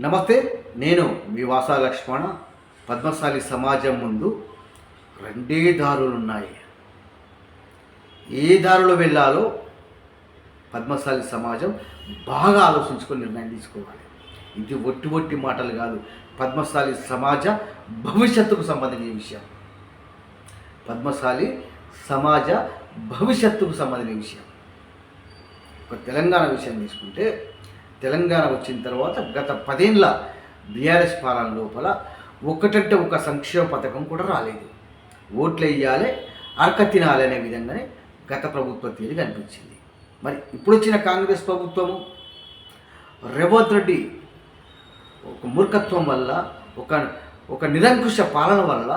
నమస్తే నేను మీ వాసా లక్ష్మణ. పద్మశాలి సమాజం ముందు రెండే దారులు ఉన్నాయి ఏ దారిలో వెళ్ళాలో పద్మశాలి సమాజం బాగా ఆలోచించుకొని నిర్ణయం తీసుకోవాలి. ఇది ఒట్టి ఒట్టి మాటలు కాదు. పద్మశాలి సమాజ భవిష్యత్తుకు సంబంధించిన విషయం. పద్మశాలి సమాజ భవిష్యత్తుకు సంబంధించిన విషయం. ఒక తెలంగాణ విషయం తీసుకుంటే తెలంగాణ వచ్చిన తర్వాత గత పదేళ్ళ బీఆర్ఎస్ పాలన లోపల ఒకటంటే ఒక సంక్షేమ పథకం కూడా రాలేదు. ఓట్లు వేయాలి అరక తినాలి అనే విధంగానే గత ప్రభుత్వ తీరు కనిపించింది. మరి ఇప్పుడు వచ్చిన కాంగ్రెస్ ప్రభుత్వము రేవంత్ రెడ్డి ఒక మూర్ఖత్వం వల్ల ఒక ఒక నిరంకుశ పాలన వల్ల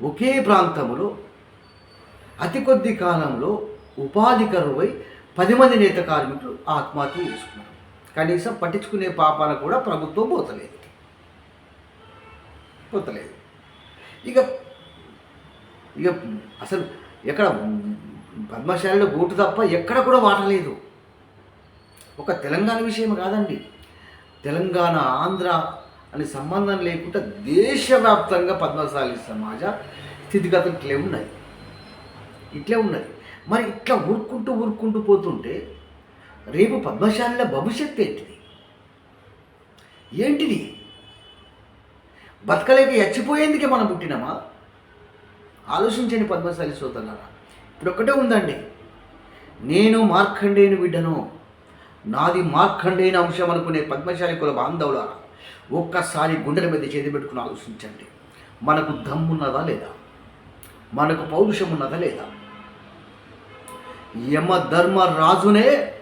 ఒకే ప్రాంతంలో అతి కొద్ది కాలంలో ఉపాధి కరువై పది మంది నేత కార్మికులు ఆత్మహత్య చేసుకున్నారు. కనీసం పట్టించుకునే పాపాలు కూడా ప్రభుత్వం పోతలేదు. పోతలేదు. ఇక ఇక అసలు ఎక్కడ పద్మశాలలో ఓటు తప్ప ఎక్కడ కూడా వాటలేదు ఒక తెలంగాణ విషయం కాదండి. తెలంగాణ ఆంధ్ర అనే సంబంధం లేకుండా దేశవ్యాప్తంగా పద్మశాలి సమాజ స్థితిగతులు ఇట్లే ఉన్నాయి. ఇట్లే ఉన్నది మరి ఇట్లా ఊరుకుంటూ ఊరుకుంటూ పోతుంటే రేపు పద్మశాలిల భవిష్యత్తు ఏంటిది? ఏంటిది? బతకలేక చచ్చిపోయేందుకే మనం పుట్టినామా? ఆలోచించండి పద్మశాలి సోదరులారా. ఇప్పుడు ఒకటే ఉందండి. నేను మార్కండేయుని బిడ్డను నాది మార్కండేయుని అంశం అనుకునే పద్మశాలి కుల బాంధవులారా ఒక్కసారి గుండెల మీద చేతి పెట్టుకుని ఆలోచించండి. మనకు దమ్మున్నదా లేదా? మనకు పౌరుషం ఉన్నదా లేదా? యమధర్మరాజునే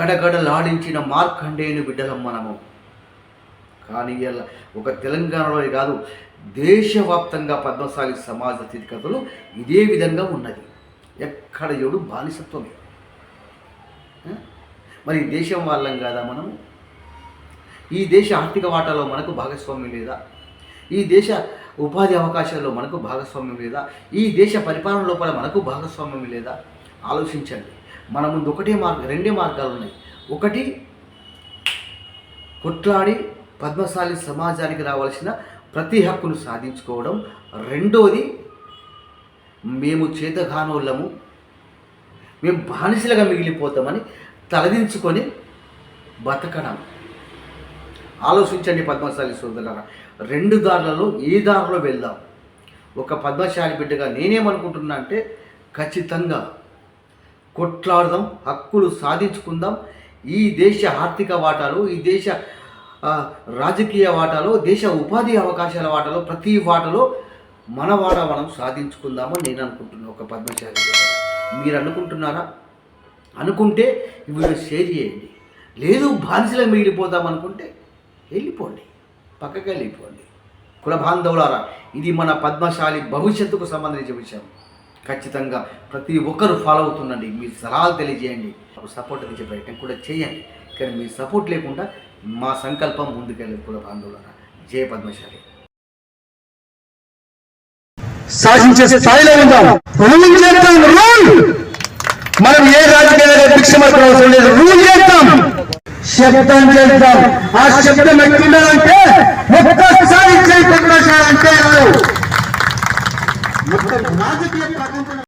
గడగడలాడించిన మార్కండేయుని బిడ్డలం మనము. కానీ ఇలా ఒక తెలంగాణలో కాదు దేశవ్యాప్తంగా పద్మశాలి సమాజ స్థితిగతులు ఇదే విధంగా ఉన్నది. ఎక్కడ ఎవడు బానిసత్వమే. మరి దేశం వాళ్ళం కాదా మనము? ఈ దేశ ఆర్థిక వాటాలో మనకు భాగస్వామ్యం లేదా? ఈ దేశ ఉపాధి అవకాశాల్లో మనకు భాగస్వామ్యం లేదా? ఈ దేశ పరిపాలన లోపల మనకు భాగస్వామ్యం లేదా? ఆలోచించండి. మన ముందు ఒకటే మార్గం రెండే మార్గాలు ఉన్నాయి. ఒకటి కొట్లాడి పద్మశాలి సమాజానికి రావాల్సిన ప్రతి హక్కును సాధించుకోవడం. రెండోది మేము చేతగానోళ్ళము. మేము బానిసలుగా మిగిలిపోతామని తలదించుకొని బతకడం. ఆలోచించండి పద్మశాలి సోదరులారా. రెండు దారులలో ఏ దారిలో వెళ్దాం? ఒక పద్మశాలి బిడ్డగా నేనేమనుకుంటున్నా అంటే ఖచ్చితంగా కొట్లాడదాం హక్కులు సాధించుకుందాం. ఈ దేశ ఆర్థిక వాటాలు ఈ దేశ రాజకీయ వాటాలో దేశ ఉపాధి అవకాశాల వాటాలో ప్రతి వాటలో మన వాట మనం సాధించుకుందామని నేను అనుకుంటున్నాను ఒక పద్మశాలి మీరు అనుకుంటున్నారా అనుకుంటే వీడియో షేర్ చేయండి. లేదు బానిసలో మిగిలిపోదాం అనుకుంటే వెళ్ళిపోండి. పక్కకి వెళ్ళిపోండి. కులబాంధవులారా ఇది మన పద్మశాలి భవిష్యత్తుకు సంబంధించిన విషయం. ఖచ్చితంగా ప్రతి ఒక్కరు ఫాలో అవుతుండండి. మీ సలహాలు తెలియజేయండి. సపోర్ట్ ఇచ్చే ప్రయత్నం కూడా చేయండి. కానీ మీ సపోర్ట్ లేకుండా మా సంకల్పం ముందుకెళ్ళే కులబాంధవులారా జయ పద్మశాలి. సాధించే స్థాయిలో ఉందాం. రూల్ చేద్దాం రూల్! మనం ఏ రాజకీయాలు భిక్షమర్పణ అవసరం లేదు రూల్ చేద్దాం శబ్దం చేద్దాం ఆ శబ్దం ఎట్లుండాలంటే ఒక్కసారి చేయి పద్మశాలంటే రాజకీయ ప్రపంచం